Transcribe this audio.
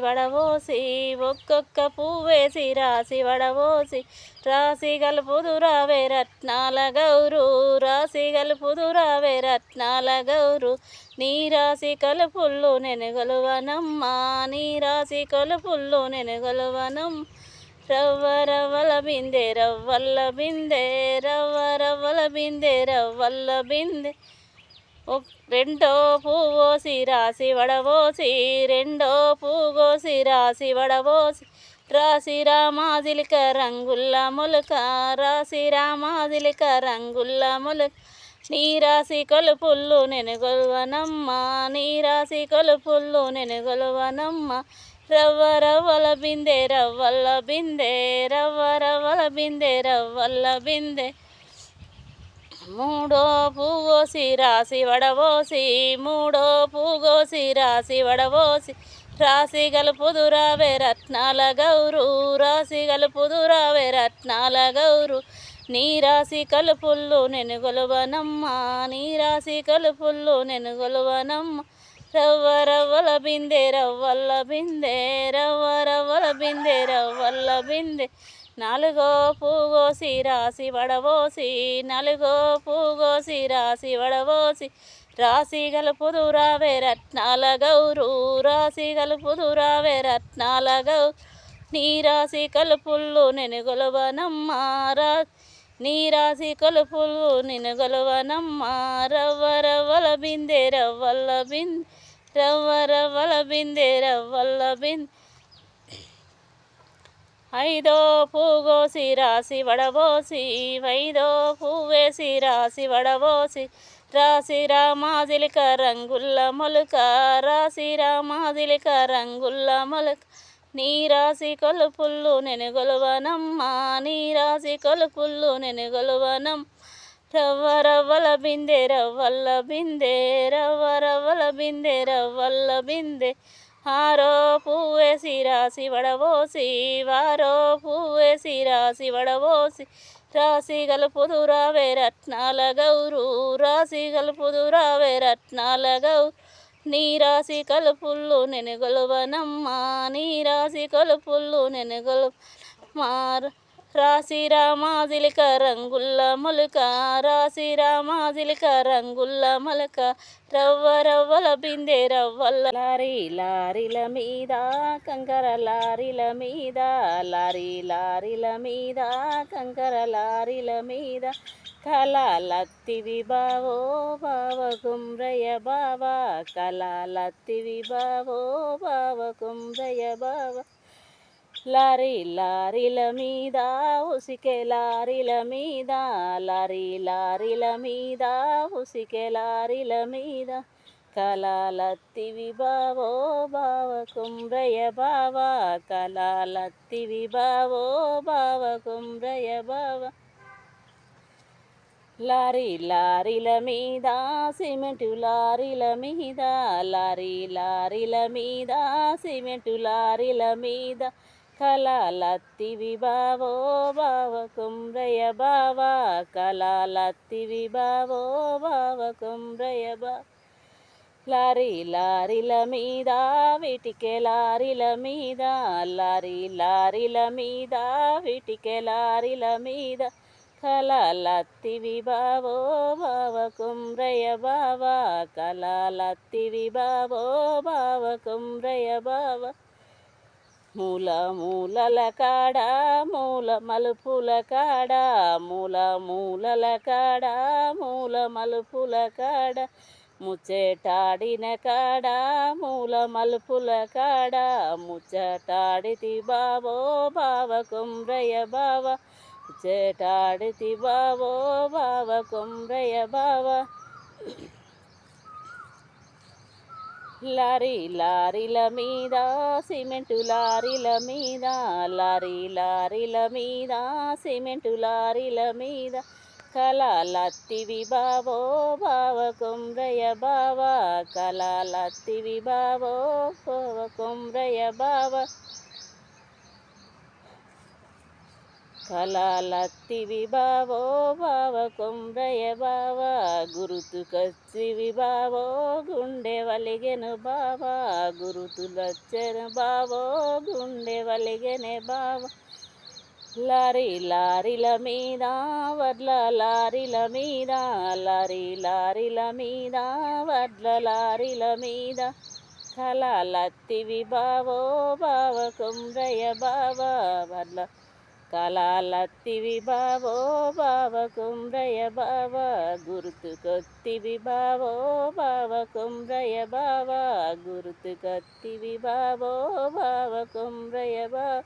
వడబోసి ఒక్కొక్క పువ్వేసి రాసి వడబోసి రాసి గలుపుదురావే రత్నాల గౌరు రాసి గలుపుదురావే రత్నాల గౌరు. నీ రాసి కలుపుళ్ళు నేను గొలువనమ్మా నీ రాసి కలుపుళ్ళు నేను గొలువనం రవ్వ రవ్వల బిందె రవ్వల్ల బిందె రవ్వ రవ్వల బిందె రవ్వల్ల బిందె. రెండో పువ్వోసి రాసి వడవోసి రెండో పువ్వోసి రాసి వడవోసి రాసి రామాజిలిక రంగుల్ల మొలక రాసి రామాజిలిక రంగుల్ల మొలక. నీ రాసి కొలుపుల్లు నేను గొలువనమ్మ నీ రాసి కొలుపుల్లు నేను గొలువనమ్మ రవ్వ రవ్వల బిందె రవ్వల్ల బిందె రవ్వ రవ్వల బిందె రవ్వల్ల బిందె. మూడో పూగోసి రాసి వడబోసి మూడో పూగోసి రాసి వడవోసి రాసి గలుపుదురావే రత్నాల గౌరు రాసి గలుపుదురావే రత్నాల గౌరు. నీ రాసి కలుపుల్లు నేను గొలువనమ్మ నీ రాసి కలుపుల్లు నేను గొలువనమ్మ. రవ్వ రవ్వల బిందె రవ్వల్ల బిందె రవ్వ రవ్వల బిందె రవ్వల్ల బిందె. నాలుగో పూగోసి రాసి వడవోసి నాలుగో పూగోసి రాసి వడవోసి రాసి గలుపుదురావే రత్నాల గౌరు రాసి గలుపుదురావే రత్నాల గౌ నీ రాసి కలుపుళ్ళు నేను గొలవనమ్మా రా నీ రాసి కలుపులు నేను గొలవనమ్మా రవ్వ రవ్వల బిందే రవ్వల్ల బిందె రవ్వ రవ్వల బిందే రవ్వల్ల బిందె ఐదో పూగోసి రాసి వడబోసి ఐదో పువ్వేసి రాసి వడబోసి రాసి రామాజిలిక రంగుల్ల మొలుక రాసి రామాజిలిక రంగుల్ల మొలక. నీ రాసి కొలుపుల్లు నేను గొలువనమ్మా నీ రాసి కొలుపుల్లు నేను గొలువనం రవ్వ రవ్వల బిందె రవ్వల్ల బిందె రవ్వ రవ్వల బిందె రవ్వల్ల బిందె. ఆరో పువ్వేసి సిరాసి వడబోసి వారో పువ్వేసి రాసి వడబోసి రాసి గలుపుదురావే రత్నాల గౌరు రాసి గలుపుదురావే రత్నాల గౌరు నీ రాసి కలుపుల్లు నేను గొలవనమ్మా నీ రాసి కలుపుల్లు నేను గొలవ మార్ రాసి రామాజిలిక రంగుల్ల మొలక రాసి రామాజిలిక రంగుల్ల మొలక రవ్వ రవ్వల బిందె రవ్వల్ల. లారీ లారీల మీద కంకర లారీల మీద లారీ లారీల మీద కంకర లారీల మీద. కళలత్తివి బావో బావ కుమ్రయ బావ కళలత్తివి బావో బావ కుమ్రయ బావ. లారీ లారీల మీద ఉసికే లారీల మీద లారీ లారీల మీద ఉసికే లారీల మీద. కళలత్తివి బావో బావ కుమ్రయ బావ కళలత్తివి బావో బావ కుమ్రయ బావ. లారీ లారీల మీద సిమెంటు లారీల మీద లారీ లారీల మీద సిమెంటు లారీల మీద. కళలత్తివి బావో బావ కుమ్రయ బావ కళలత్తివి బావో బావ కుమ్రయ బా లారీ లారీల మీద వీటికే లారీల మీద లారీ లారీల మీద వీటికే లారీల మీద కళలత్తివి బావో బావ కుమ్రయ బావ కళలత్తివి బావో బావ కుమ్రయ బావ మూల మూలల కాడ మూల మలుపుల కాడ మూల మూలల కాడ మూల మలుపుల కాడ ముచ్చటాడిన కాడ మూల మలుపుల కాడ ముచ్చటాడితి బావో బావ కుమ్రయ బావ ముచ్చటాడితి బావో బావ కుమ్రయ బావ. లారీ లారీల మీద సిమెంటు లారీల మీద లారీ లారీల మీద సిమెంటు లారీల మీద. కళలత్తివి బావో బావ కుమ్రయ బావ. కళలత్తివి బావో బావ కుమ్రయ బావ. కళాలత్తివి బావో బావ కొమ్రయ గురుతు కచ్చివి బావో గుండె వలిగెను బావా గురుతులొచ్చెను బావో గుండె వలిగెనే బావ. లారీ లారీల మీద వడ్ల లారీల మీద లారీ లారీల మీద వడ్ల లారీల మీద. కళాలత్తివి బావో బావ కొమ్రయ్య బావా వడ్ల కళాలత్తివి బావో బావ కొమ్రయ్య బావ గుర్తుకొత్తివి బావో బావ కొమ్రయ్య బావ గుర్తుకొత్తివి బావో బావ కొమ్రయ్య బావ